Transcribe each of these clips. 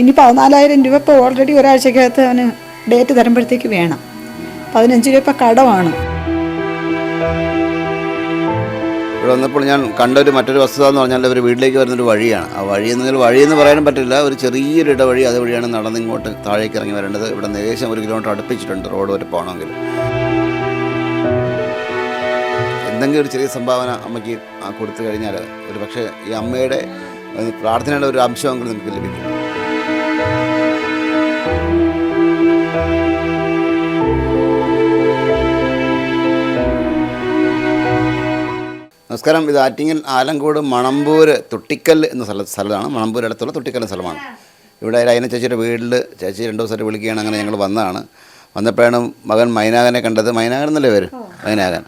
ഇനി പതിനാലായിരം രൂപ ഇപ്പോൾ ഓൾറെഡി ഒരാഴ്ചക്കകത്ത് അവന് ഡേറ്റ് തരുമ്പോഴത്തേക്ക് വേണം. പതിനഞ്ച് രൂപ ഇപ്പം കടമാണ്. ഇവിടെ വന്നപ്പോൾ ഞാൻ കണ്ടൊരു മറ്റൊരു വസ്തുത എന്ന് പറഞ്ഞാൽ അവർ വീട്ടിലേക്ക് വരുന്നൊരു വഴിയാണ്. ആ വഴി എന്ന് വഴി എന്ന് പറയാനും പറ്റില്ല. ഒരു ചെറിയൊരു ഇടവഴി അതുവഴിയാണ് നടന്ന് ഇങ്ങോട്ട് താഴേക്ക് ഇറങ്ങി വരേണ്ടത്. ഇവിടെ നിന്ന് ഏകദേശം ഒരു കിലോമീറ്റർ അടുപ്പിച്ചിട്ടുണ്ട് റോഡ് വരെ പോകണമെങ്കിൽ. എന്തെങ്കിലും ഒരു ചെറിയ സംഭാവന അമ്മയ്ക്ക് കൊടുത്തു കഴിഞ്ഞാൽ ഒരു പക്ഷേ ഈ അമ്മയുടെ പ്രാർത്ഥനയുടെ ഒരു അംശമെങ്കിലും നിങ്ങൾക്ക് ലഭിക്കും. നമസ്കാരം. ഇത് ആറ്റിങ്ങൽ ആലങ്കോട് മണമ്പൂർ തുട്ടിക്കൽ എന്ന സ്ഥല സ്ഥലമാണ്. മണമ്പൂർ അടുത്തുള്ള തുട്ടിക്കൽ എന്ന സ്ഥലമാണ്. ഇവിടെ ലൈന ചേച്ചിയുടെ വീട്ടിൽ ചേച്ചി രണ്ടു ദിവസമായിട്ട് വിളിക്കുകയാണ്. അങ്ങനെ ഞങ്ങൾ വന്നതാണ്. വന്നപ്പോഴാണ് മകൻ മൈനാകനെ കണ്ടത്. മൈനാകൻ എന്നല്ലേ പേര്? മൈനാകൻ.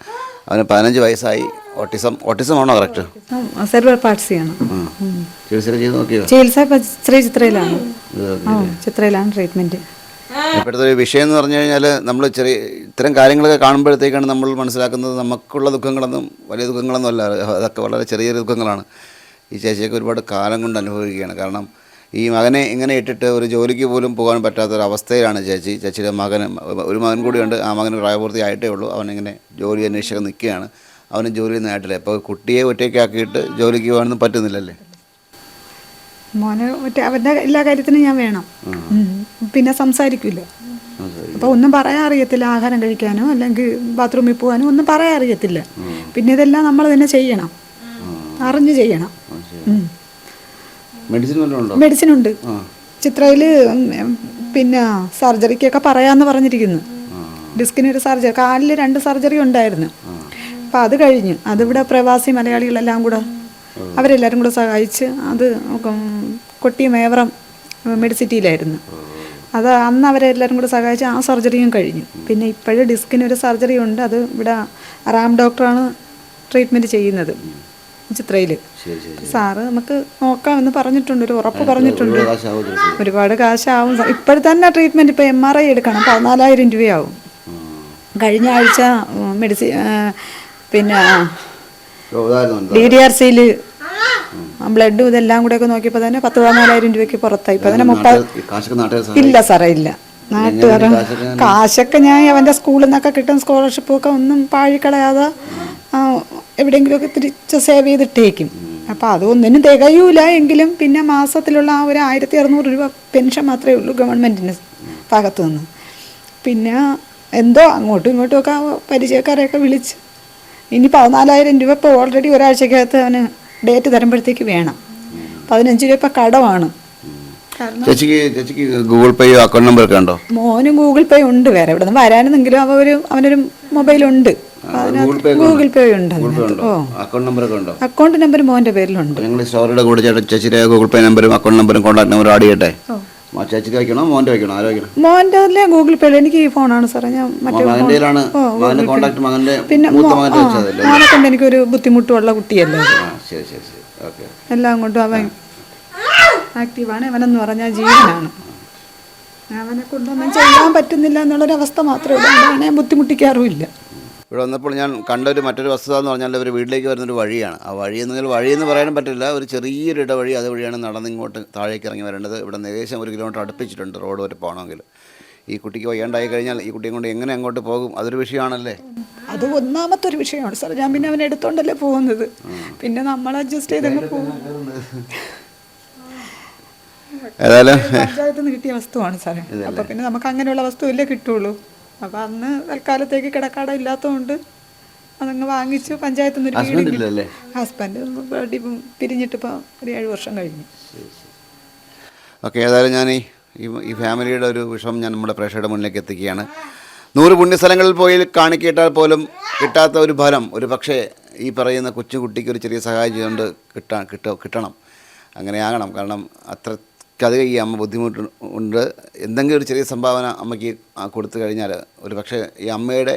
അവന് പതിനഞ്ച് വയസ്സായി. ഓട്ടിസം ഓട്ടിസം ആണോ കറക്റ്റ്? സെർവർ പാർട്സിയാണ് ചികിത്സ ചെയ്ത് നോക്കിയോ ചികിത്സ ശ്രീ ചിത്രയിലാണ് ചിത്രയിലാണ് ട്രീറ്റ്മെന്റ് ഇപ്പോഴത്തെ ഒരു വിഷയം എന്ന് പറഞ്ഞു കഴിഞ്ഞാൽ നമ്മൾ ചെറിയ ഇത്തരം കാര്യങ്ങളൊക്കെ കാണുമ്പോഴത്തേക്കാണ് നമ്മൾ മനസ്സിലാക്കുന്നത് നമുക്കുള്ള ദുഃഖങ്ങളൊന്നും വലിയ ദുഃഖങ്ങളൊന്നും അല്ല അതൊക്കെ വളരെ ചെറിയ ചെറിയ ദുഃഖങ്ങളാണ്. ഈ ചേച്ചിയൊക്കെ ഒരുപാട് കാലം കൊണ്ട് അനുഭവിക്കുകയാണ്. കാരണം ഈ മകനെ ഇങ്ങനെ ഇട്ടിട്ട് ഒരു ജോലിക്ക് പോലും പോകാൻ പറ്റാത്ത ഒരു അവസ്ഥയിലാണ് ചേച്ചി. ചേച്ചിയുടെ മകൻ ഒരു മകൻ കൂടിയുണ്ട്. ആ മകന് പ്രായപൂർത്തി ആയിട്ടേ ഉള്ളൂ. അവനിങ്ങനെ ജോലി അന്വേഷിച്ചൊക്കെ നിൽക്കുകയാണ്. അവന് ജോലി ആയിട്ടില്ല. ഇപ്പോൾ കുട്ടിയെ ഒറ്റയ്ക്കാക്കിയിട്ട് ജോലിക്ക് പോകാനൊന്നും പറ്റുന്നില്ലല്ലേ? മോനെ അവന്റെ എല്ലാ കാര്യത്തിനും ഞാൻ വേണം. പിന്നെ സംസാരിക്കില്ല അപ്പോൾ ഒന്നും പറയാൻ അറിയത്തില്ല ആഹാരം കഴിക്കാനോ അല്ലെങ്കിൽ ബാത്റൂമിൽ പോകാനോ ഒന്നും പറയാൻ അറിയത്തില്ല. പിന്നെ ഇതെല്ലാം നമ്മൾ തന്നെ ചെയ്യണം. അറിഞ്ഞ് ചെയ്യണം. മെഡിസിൻ ഉണ്ട്? ചിത്രയിൽ പിന്നെ സർജറിക്കൊക്കെ പറയാന്ന് പറഞ്ഞിരിക്കുന്നു. ഡിസ്കിന് ഒരു സർജറി കാലിൽ രണ്ട് സർജറി ഉണ്ടായിരുന്നു. അപ്പം അത് കഴിഞ്ഞ്. അതിവിടെ പ്രവാസി മലയാളികളെല്ലാം കൂടെ അവരെല്ലാവരും കൂടെ സഹായിച്ച് അത് കൊട്ടിയ മേവറം മെഡിസിറ്റിയിലായിരുന്നു അത് അന്ന് അവരെല്ലാവരും കൂടെ സഹായിച്ച് ആ സർജറിയും കഴിഞ്ഞു. പിന്നെ ഇപ്പോഴും ഡിസ്കിനൊരു സർജറി ഉണ്ട്. അത് ഇവിടെ റാം ഡോക്ടറാണ് ട്രീറ്റ്മെന്റ് ചെയ്യുന്നത് ചിത്രയിൽ. സാറ് നമുക്ക് നോക്കാമെന്ന് പറഞ്ഞിട്ടുണ്ട്. ഒരു ഉറപ്പ് പറഞ്ഞിട്ടുണ്ട്. ഒരുപാട് കാശാവും. ഇപ്പോഴത്തന്നെ ട്രീറ്റ്മെന്റ് ഇപ്പോൾ എം ആർ ഐ എടുക്കണം. പതിനാലായിരം രൂപയാവും. കഴിഞ്ഞ ആഴ്ച മെഡിസിൻ പിന്നെ? ഡി ഡി ആർ സിയിൽ ബ്ലഡും ഇതെല്ലാം കൂടെ ഒക്കെ നോക്കിയപ്പോൾ തന്നെ പത്ത് പതിനാലായിരം രൂപയ്ക്ക് പുറത്തായി. ഇപ്പോൾ തന്നെ മുപ്പത്. ഇല്ല സാറേ ഇല്ല. നാട്ടുകാർ കാശൊക്കെ ഞാൻ അവന്റെ സ്കൂളിൽ നിന്നൊക്കെ കിട്ടുന്ന സ്കോളർഷിപ്പൊക്കെ ഒന്നും പാഴിക്കളയാതെ എവിടെയെങ്കിലും എവിടെയെങ്കിലുമൊക്കെ തിരിച്ച് സേവ് ചെയ്തിട്ടേക്കും. അപ്പോൾ അതൊന്നിനും തികയൂല എങ്കിലും പിന്നെ മാസത്തിലുള്ള ആ ഒരു ആയിരത്തി അറുന്നൂറ് രൂപ പെൻഷൻ മാത്രമേ ഉള്ളൂ ഗവൺമെന്റിന് ഭാഗത്തു നിന്ന്. പിന്നെ എന്തോ അങ്ങോട്ടും ഇങ്ങോട്ടും ഒക്കെ പരിചയക്കാരെയൊക്കെ വിളിച്ച് ഇനി പതിനാലായിരം രൂപ ഇപ്പോൾ ഓൾറെഡി ഒരാഴ്ചക്കകത്ത് അവന് ഡേറ്റ് തരുമ്പോഴത്തേക്ക് വേണം. പതിനഞ്ച് രൂപ ഇപ്പം കടമാണ്. ചേച്ചിക്ക് ചേച്ചിക്ക് ഗൂഗിൾ പേയോ അക്കൗണ്ട് നമ്പർ ഒക്കെ ഉണ്ടോ? മോനും ഗൂഗിൾ പേ ഉണ്ട് വേറെ. ഇവിടെ നിന്ന് വരാനെന്നെങ്കിലും അവ ഒരു അവനൊരു മൊബൈൽ ഉണ്ട്. ഗൂഗിൾ പേ ഉണ്ട്. ഓ. അക്കൗണ്ട് നമ്പർ ഒക്കെ ഉണ്ടോ? അക്കൗണ്ട് നമ്പർ മോന്റെ പേരിലുണ്ട്. ഞങ്ങൾ സ്റ്റോറിയുടെ കൂടെ ചേച്ചിയുടെ ഗൂഗിൾ പേ നമ്പറും അക്കൗണ്ട് നമ്പറും കോൺടാക്ട് നമ്പറും ആഡ് ചെയ്യട്ടെ? ചേച്ചിക്ക് വയ്ക്കണോ? മോന്റെ വയ്ക്കണോ? ആരോ വയ്ക്കണം? മോന്റെ അതിലെ ഗൂഗിൾ പേ എനിക്ക് ഈ ഫോണാണ് സാറേ. ഞാൻ മറ്റേ Google Pay. കോൺടാക്ട് മകന്റെ പിന്നെ മൂത്ത മകന്റെ വെച്ചതല്ലേ? മോനെ കൊണ്ട് എനിക്കൊരു ബുദ്ധിമുട്ടുള്ള കുട്ടിയല്ലേ? ശരി ശരി ശരി. ഓക്കെ എല്ലാം കൊണ്ടും അവൻ ആക്റ്റീവാണ്. അവനെന്ന് പറഞ്ഞാൽ ജീവനാണ്. അവനെ കൊണ്ടൊന്നും ചെയ്യാൻ പറ്റുന്നില്ല എന്നുള്ളൊരവസ്ഥ മാത്രമേ ഉള്ളൂ. അവനെ ബുദ്ധിമുട്ടിക്കാറുമില്ല. ഇവിടെ വന്നപ്പോൾ ഞാൻ കണ്ട ഒരു മറ്റൊരു വസ്തുത എന്ന് പറഞ്ഞാൽ ഒരു വീട്ടിലേക്ക് വരുന്നൊരു വഴിയാണ്. ആ വഴി എന്ന് പറഞ്ഞാൽ വഴിയെന്ന് പറയാനും പറ്റില്ല. ഒരു ചെറിയൊരു ഇടവഴി അതുവഴിയാണ് നടന്ന് ഇങ്ങോട്ട് താഴേക്ക് ഇറങ്ങി വരേണ്ടത്. ഇവിടെ ഏകദേശം ഒരു കിലോമീറ്റർ അടുപ്പിച്ചിട്ടുണ്ട് റോഡ് വരെ പോകണമെങ്കിൽ. ഈ കുട്ടിക്ക് വയ്യാണ്ടായി കഴിഞ്ഞാൽ ഈ കുട്ടിയെ കൊണ്ട് എങ്ങനെ അങ്ങോട്ട് പോകും? അതൊരു വിഷയമാണല്ലേ? അത് ഒന്നാമത്തെ ഒരു വിഷയമാണ്. സാർ ഞാൻ പിന്നെ അവനെ എടുത്തോണ്ടല്ലേ പോകുന്നത്. പിന്നെ നമ്മൾ അഡ്ജസ്റ്റ് ചെയ്തങ്ങ് പോകും. ഏതായാലും പഞ്ചായത്ത് നിന്ന് കിട്ടിയ വസ്തുവാണ് സാറേ. അപ്പൊ പിന്നെ നമുക്ക് അങ്ങനെയുള്ള വസ്തുവല്ലേ കിട്ടുള്ളൂ. അപ്പൊ അന്ന് തൽക്കാലത്തേക്ക് കിടക്കാട ഇല്ലാത്തതുകൊണ്ട് അതങ്ങ് വാങ്ങിച്ചു പഞ്ചായത്ത് നിന്ന് ഹസ്ബൻഡ് പിരിഞ്ഞിട്ട് ഇപ്പോൾ ഒരു ഏഴ് വർഷം കഴിഞ്ഞു. ഓക്കെ ഏതായാലും ഞാൻ ഈ ഫാമിലിയുടെ ഒരു വിഷമം ഞാൻ നമ്മുടെ പ്രേക്ഷകരുടെ മുന്നിലേക്ക് എത്തിക്കുകയാണ്. നൂറ് പുണ്യസ്ഥലങ്ങളിൽ പോയി കാണിക്കിട്ടാൽ പോലും കിട്ടാത്ത ഒരു ഫലം ഒരു പക്ഷേ ഈ പറയുന്ന കൊച്ചുകുട്ടിക്ക് ഒരു ചെറിയ സഹായം ചെയ്തുകൊണ്ട് കിട്ടാൻ കിട്ട കിട്ടണം. അങ്ങനെ ആകണം കാരണം അത്രയ്ക്കധികം ഈ അമ്മ ബുദ്ധിമുട്ട് ഉണ്ട് എന്തെങ്കിലും ഒരു ചെറിയ സംഭാവന അമ്മയ്ക്ക് കൊടുത്തു കഴിഞ്ഞാൽ ഒരു പക്ഷേ ഈ അമ്മയുടെ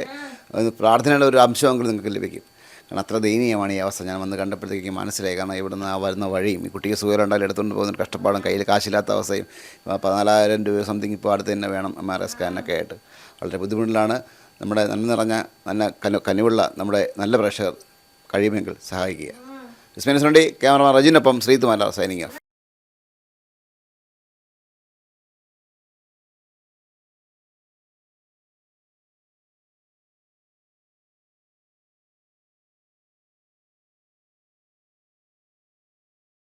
പ്രാർത്ഥനയുടെ ഒരു അംശമെങ്കിലും നിങ്ങൾക്ക് ലഭിക്കും. കാരണം അത്ര ദയനീയമാണ് ഈ അവസ്ഥ. ഞാൻ വന്ന് കണ്ടപ്പോഴത്തേക്ക് മനസ്സിലായി. കാരണം ഇവിടുന്ന് ആ വരുന്ന വഴിയും ഈ കുട്ടിക്ക് സുഖം ഉണ്ടായാലും എടുത്തുകൊണ്ട് പോകുന്ന കഷ്ടപ്പാടും കയ്യിൽ കാശില്ലാത്ത അവസ്ഥയും പതിനാലായിരം രൂപ സംതിങ് ഇപ്പോൾ അടുത്ത് തന്നെ വേണം എം ആർ ഐ സ്കാനൊക്കെ ആയിട്ട്. വളരെ ബുദ്ധിമുട്ടിലാണ് നമ്മുടെ നന്മ നിറഞ്ഞ നല്ല കനു കനിവുള്ള നമ്മുടെ നല്ല പ്രേക്ഷകർ കഴിയുമെങ്കിൽ സഹായിക്കുക. വിസ്മനസ് ക്യാമറമാൻ റജിനൊപ്പം ശ്രീതുമാല സൈനിങ് ഓഫ്.